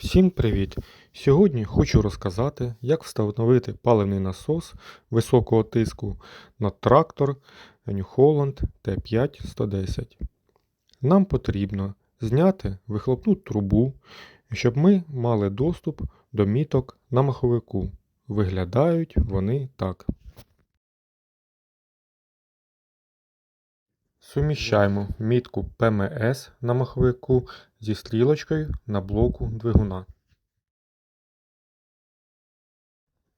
Всім привіт! Сьогодні хочу розказати, як встановити паливний насос високого тиску на трактор New Holland T5-110. Нам потрібно зняти вихлопну трубу, щоб ми мали доступ до міток на маховику. Виглядають вони так. Суміщаємо мітку ПМС на маховику зі стрілочкою на блоку двигуна.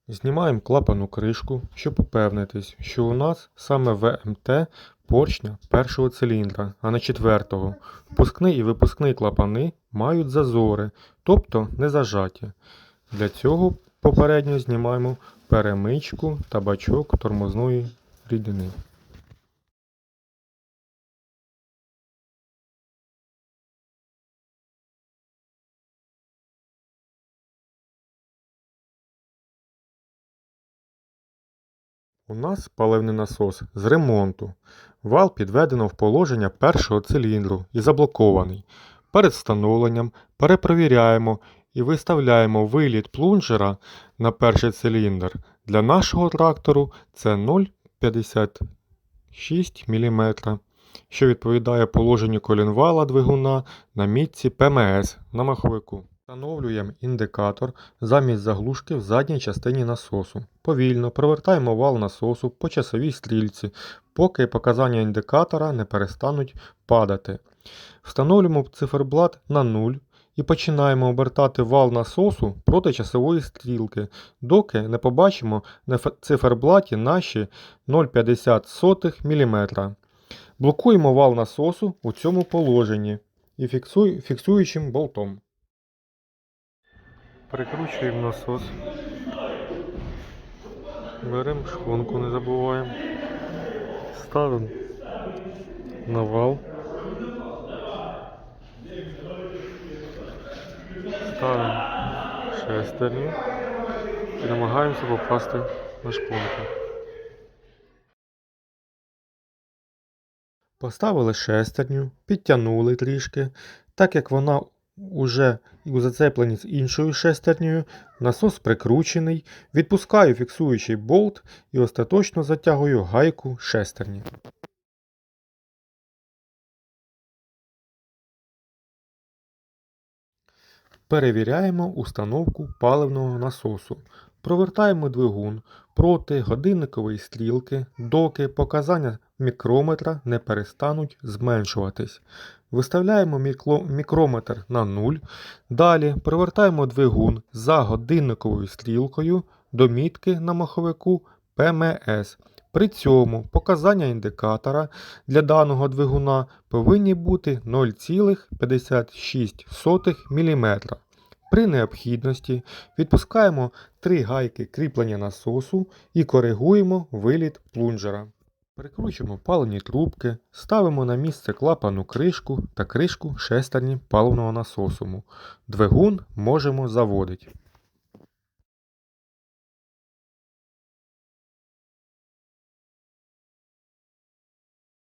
Знімаємо клапану кришку, щоб упевнитись, що у нас саме ВМТ поршня першого циліндра, а не четвертого. Впускний і випускний клапани мають зазори, тобто не зажаті. Для цього попередньо знімаємо перемичку та бачок тормозної рідини. У нас паливний насос з ремонту. Вал підведено в положення першого циліндру і заблокований. Перед встановленням перепровіряємо і виставляємо виліт плунжера на перший циліндр. Для нашого трактору це 0,56 мм, що відповідає положенню колінвала двигуна на мітці ПМС на маховику. Встановлюємо індикатор замість заглушки в задній частині насосу. Повільно провертаємо вал насосу по часовій стрільці, поки показання індикатора не перестануть падати. Встановлюємо циферблат на 0 і починаємо обертати вал насосу проти часової стрілки, доки не побачимо на циферблаті наші 0,50 мм. Блокуємо вал насосу у цьому положенні і фіксуючим болтом. Прикручуємо насос. Беремо шпонку, не забуваємо. Ставимо на вал. Ставимо шестерню і намагаємося попасти на шпонку. Поставили шестерню, підтягнули трішки. Так як вона уже у зацепленні з іншою шестернею, насос прикручений, відпускаю фіксуючий болт і остаточно затягую гайку шестерні. Перевіряємо установку паливного насосу. Провертаємо двигун проти годинникової стрілки, доки показання мікрометра не перестануть зменшуватись. Виставляємо мікрометр на 0. Далі провертаємо двигун за годинниковою стрілкою до мітки на маховику ПМС. При цьому показання індикатора для даного двигуна повинні бути 0,56 мм. При необхідності відпускаємо три гайки кріплення насосу і коригуємо виліт плунжера. Прикручуємо паливні трубки, ставимо на місце клапану кришку та кришку шестерні паливного насосу. Двигун можемо заводити.